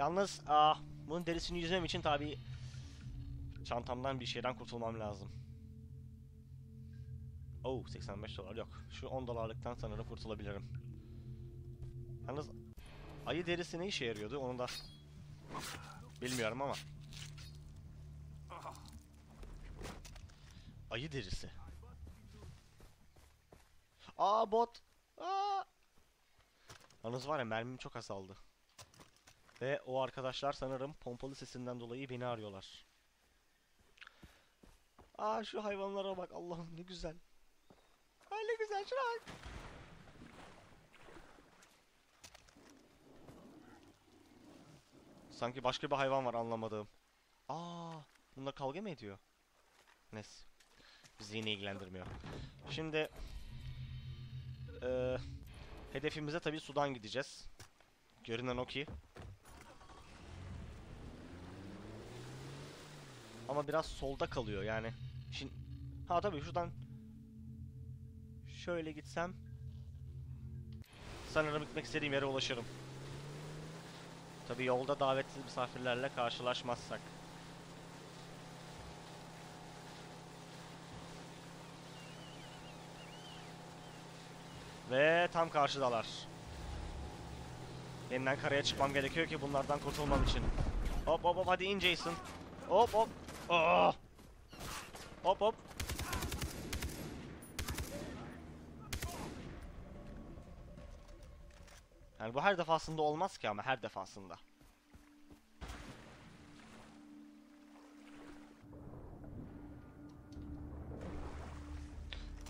Yalnız ah, bunun derisini yüzmem için tabi çantamdan bir şeyden kurtulmam lazım. Oh 85 dolar yok. Şu 10 dolarlıktan sanırım kurtulabilirim. Yalnız ayı derisi ne işe yarıyordu onu da bilmiyorum ama. Ayı derisi. Aa bot. Aa. Yalnız var ya mermim çok azaldı. Ve o arkadaşlar sanırım pompalı sesinden dolayı beni arıyorlar. Aa şu hayvanlara bak Allah'ım ne güzel. Ay ne güzel şuna. Sanki başka bir hayvan var anlamadığım. Aa, bunlar kavga mı ediyor? Neyse. Bizi yine ilgilendirmiyor. Şimdi eee hedefimize tabii sudan gideceğiz. Görünen o ki. Ama biraz solda kalıyor yani. Şimdi ha tabii şuradan şöyle gitsem sanırım gitmek istediğim yere ulaşırım. Tabii yolda davetsiz misafirlerle karşılaşmazsak. Ve tam karşıdalar. Yeniden karaya çıkmam gerekiyor ki bunlardan kurtulmam için. Hop hop hop hadi in Jason. Hop hop. Aa! Hop hop. Yani bu her defasında olmaz ki ama her defasında.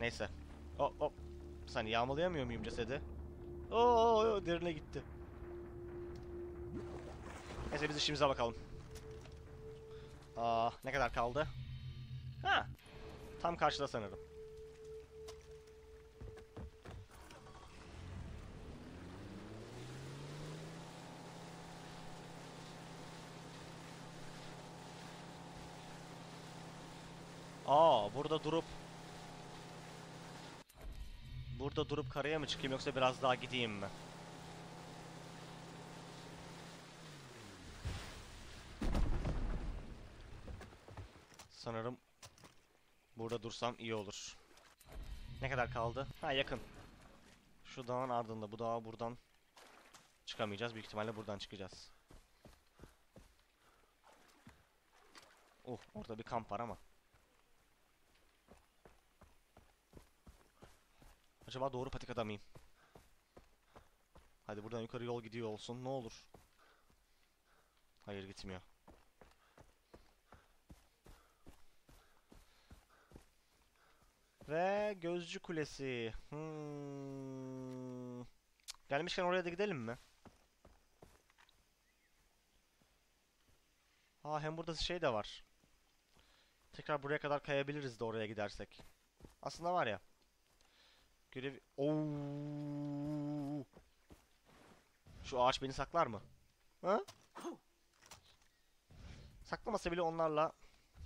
Neyse. Hop hop. Bir saniye yağmalayamıyor muyum cesedi? Oo derine gitti. Neyse biz işimize bakalım. Aa, ne kadar kaldı? Ha. Tam karşıda sanırım. Aa, burada durup Burada durup karaya mı çıkayım yoksa biraz daha gideyim mi? Sanırım burada dursam iyi olur. Ne kadar kaldı? Ha yakın. Şu dağın ardında. Bu dağa buradan çıkamayacağız. Büyük ihtimalle buradan çıkacağız. Oh orada bir kamp var ama. Acaba doğru patikada mıyım? Hadi buradan yukarı yol gidiyor olsun. Ne olur. Hayır gitmiyor. Ve Gözcü Kulesi. Hmm. Gelmişken oraya da gidelim mi? Aa hem burada şey de var. Tekrar buraya kadar kayabiliriz de oraya gidersek. Aslında var ya. Görev... Oo. Şu ağaç beni saklar mı? Ha? Saklamasa bile onlarla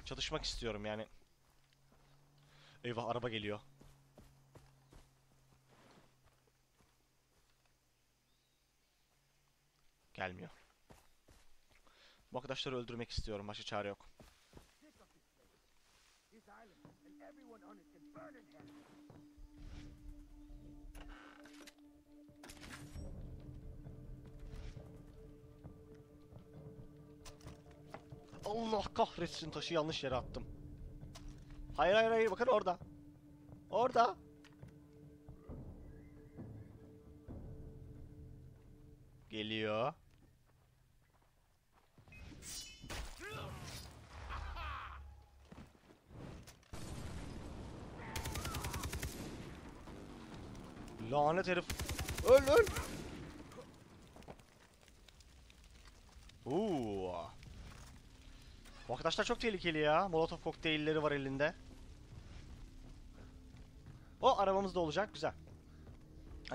çatışmak istiyorum yani. Eyvah araba geliyor. Gelmiyor. Bu arkadaşları öldürmek istiyorum. Başka çare yok. Allah kahretsin taşı yanlış yere attım. Hayır hayır hayır bakın orada. Orada. Geliyor. Lanet herif. Öl öl. Bu arkadaşlar çok tehlikeli ya. Molotov kokteylleri var elinde. Arabamız da olacak. Güzel.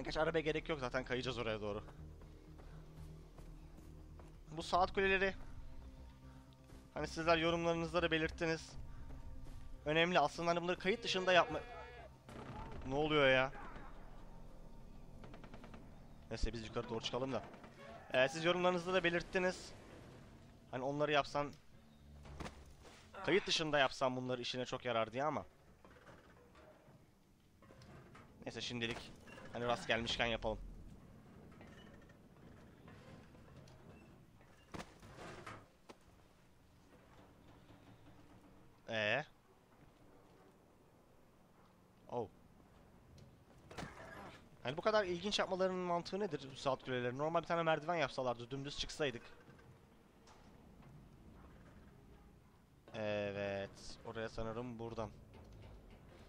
Gerçi arabaya gerek yok zaten kayacağız oraya doğru. Bu saat kuleleri. Hani sizler yorumlarınızda da belirttiniz. Önemli. Aslında hani bunları kayıt dışında yapma... Ne oluyor ya? Neyse biz yukarı doğru çıkalım da. Ee, siz yorumlarınızda da belirttiniz. Hani onları yapsan kayıt dışında yapsan bunları işine çok yarar diye ama. Neyse şimdilik hani rast gelmişken yapalım. Ee. Oh. Hani bu kadar ilginç yapmalarının mantığı nedir bu saat kuleleri? Normal bir tane merdiven yapsalardı dümdüz çıksaydık. Evet. Oraya sanırım buradan.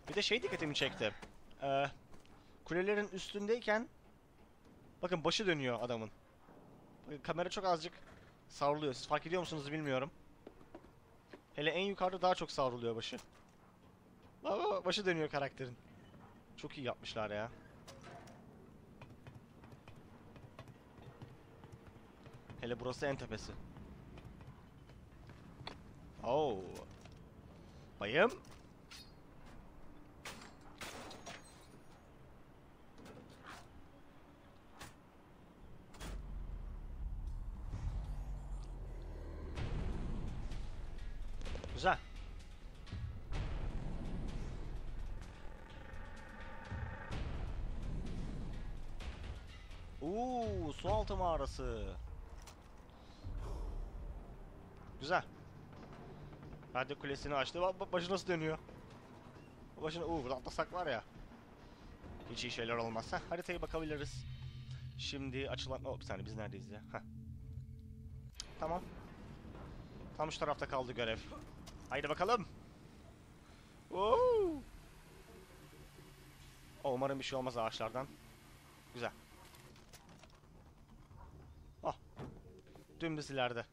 Bir de şey dikkatimi çekti. Ee, kulelerin üstündeyken bakın başı dönüyor adamın. Bakın kamera çok azıcık savruluyor. Siz fark ediyor musunuz bilmiyorum. Hele en yukarıda daha çok savruluyor başı. Başı dönüyor karakterin. Çok iyi yapmışlar ya. Hele burası en tepesi. Oo. Bayım. Güzel. Uuu, su altı mağarası. Güzel. Radyo kulesini açtı. Bak başı nasıl dönüyor. Başına uuu burada atlasak var ya. Hiç iyi şeyler olmaz. Heh, haritaya bakabiliriz. Şimdi açılan... Oh, bir saniye biz neredeyiz ya? Heh. Tamam. Tam şu tarafta kaldı görev. Haydi bakalım. Oo. Oh, umarım bir şey olmaz ağaçlardan. Güzel. Ah. Dümdüz ileride.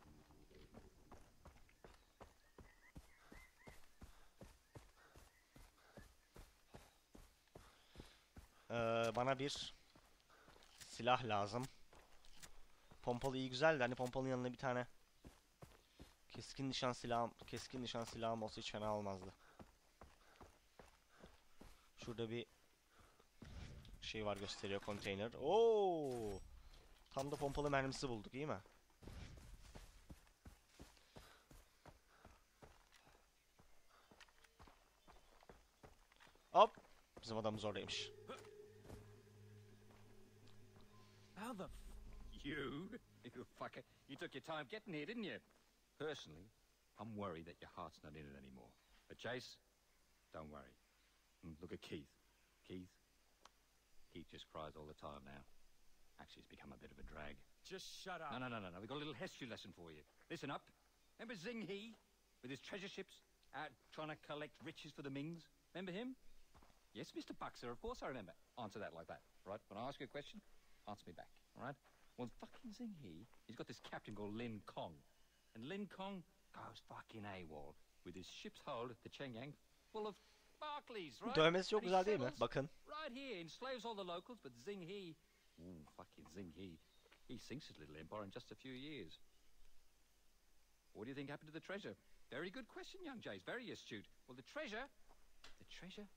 Ee, bana bir silah lazım. Pompalı iyi güzel de hani pompalının yanına bir tane keskin nişan silahım, keskin nişan silahım olsa hiç fena olmazdı. Şurada bir şey var gösteriyor konteyner. Oo! Tam da pompalı mermisi bulduk, iyi mi? Hop! Bizim adamımız oradaymış. How the f- you, you fucker, you took your time getting here, didn't you? Personally, I'm worried that your heart's not in it anymore. But Chase, don't worry. Mm, Look at Keith. Keith, Keith just cries all the time now. Actually, it's become a bit of a drag. Just shut up. No, no, no, no, no. We've got a little history lesson for you. Listen up. Remember Zing He with his treasure ships out trying to collect riches for the Mings? Remember him? Yes, Mr. Buxer, of course I remember. Answer that like that, right? When I ask you a question, answer me back, all right? Well, fucking Zing He, he's got this captain called Lin Kong. And Lin Kong goes fucking AWOL with his ship's hold, at the Chengyang, full of Barclays, right? Dövmesi çok And güzel değil mi? Bakın. Right here, enslaves all the locals, but Zing He, ooh, fucking Zing He, he sinks his little empire in just a few years. What do you think happened to the treasure? Very good question, young Jays. Very astute. Well, the treasure, the treasure,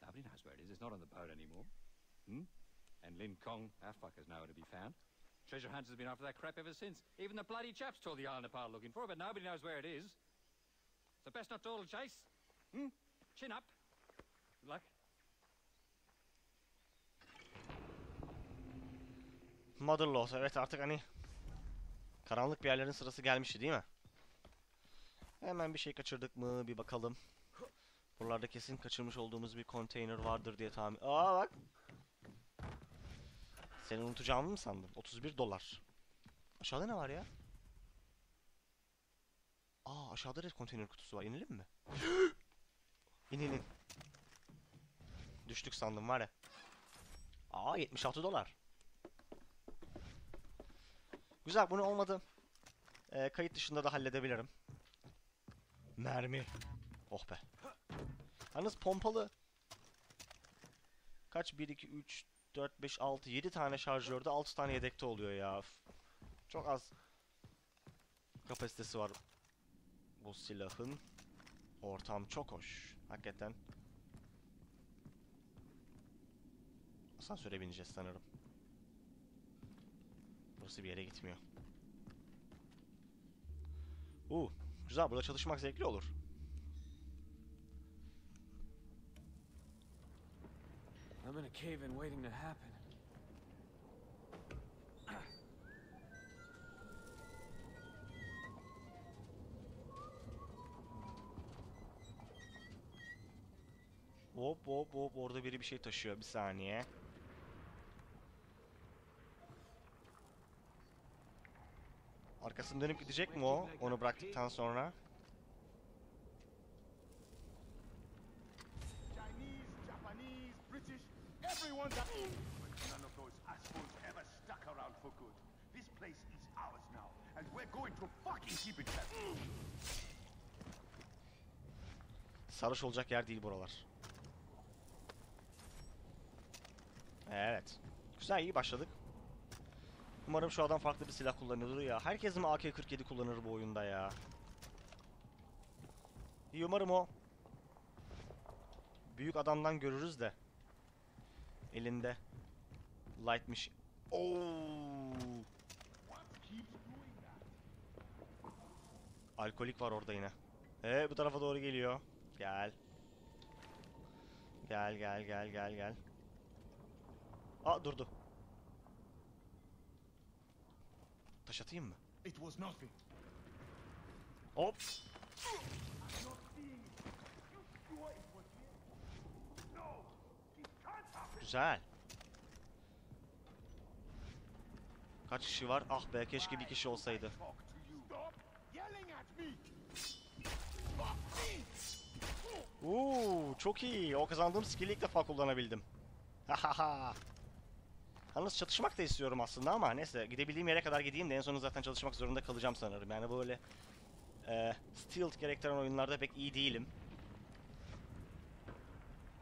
nobody knows where it is. It's not on the boat anymore. Hmm? And Lin Kong, our fucker's nowhere to be found. Treasure hunters have been after that crap ever since. Even the bloody chaps tore the island apart looking for but nobody knows where it is. So best not dawdle, Chase. Hmm? Chin up. Good luck. Motherlode. Evet artık hani karanlık bir yerlerin sırası gelmişti değil mi? Hemen bir şey kaçırdık mı bir bakalım. Buralarda kesin kaçırmış olduğumuz bir konteyner vardır diye tahmin... Aa bak! Seni unutacağımı mı sandın? 31 dolar. Aşağıda ne var ya? Aa aşağıda da konteyner kutusu var. İnelim mi? İn. Düştük sandım var ya. Aa 76 dolar. Güzel bunu olmadı. Ee, kayıt dışında da halledebilirim. Mermi. Oh be. Yalnız pompalı. Kaç? 1, 2, 3, 4, 5, 6, 7 tane şarjörde 6 tane yedekte oluyor ya. Çok az kapasitesi var bu silahın. Ortam çok hoş. Hakikaten. Asansöre bineceğiz sanırım. Burası bir yere gitmiyor. Uu, güzel. Burada çalışmak zevkli olur. I'm in a cave in waiting to happen. Hop hop hop orada biri bir şey taşıyor. Bir saniye. Arkasını dönüp gidecek mi o? Onu bıraktıktan sonra. Everyone's. But none of those assholes ever stuck around for good. This place is ours now, and we're going to fucking keep it that. Sarhoş olacak yer değil buralar. Evet. Güzel iyi başladık. Umarım şu adam farklı bir silah kullanıyordur ya. Herkes mi AK-47 kullanır bu oyunda ya? İyi umarım o. Büyük adamdan görürüz de. Elinde. Lightmiş. Oo. Alkolik var orada yine. Ee bu tarafa doğru geliyor. Gel. Gel gel gel gel gel. Aa durdu. Taş atayım mı? Hop. Not seeing it. You sure it was here? No, it can't happen. Güzel. Kaç kişi var? Ah be keşke bir kişi olsaydı. Uuu çok iyi. O kazandığım skill'i ilk defa kullanabildim. Hahaha. Yalnız çatışmak da istiyorum aslında ama neyse gidebildiğim yere kadar gideyim de en sonunda zaten çalışmak zorunda kalacağım sanırım. Yani böyle e, stealth gerektiren oyunlarda pek iyi değilim.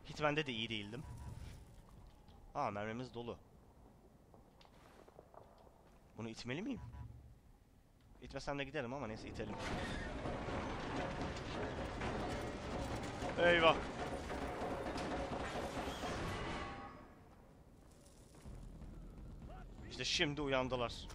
Hitman'de de iyi değildim. Aa mermimiz dolu. Bunu itmeli miyim? İtmesem de giderim ama neyse itelim. Eyvah. İşte şimdi uyandılar.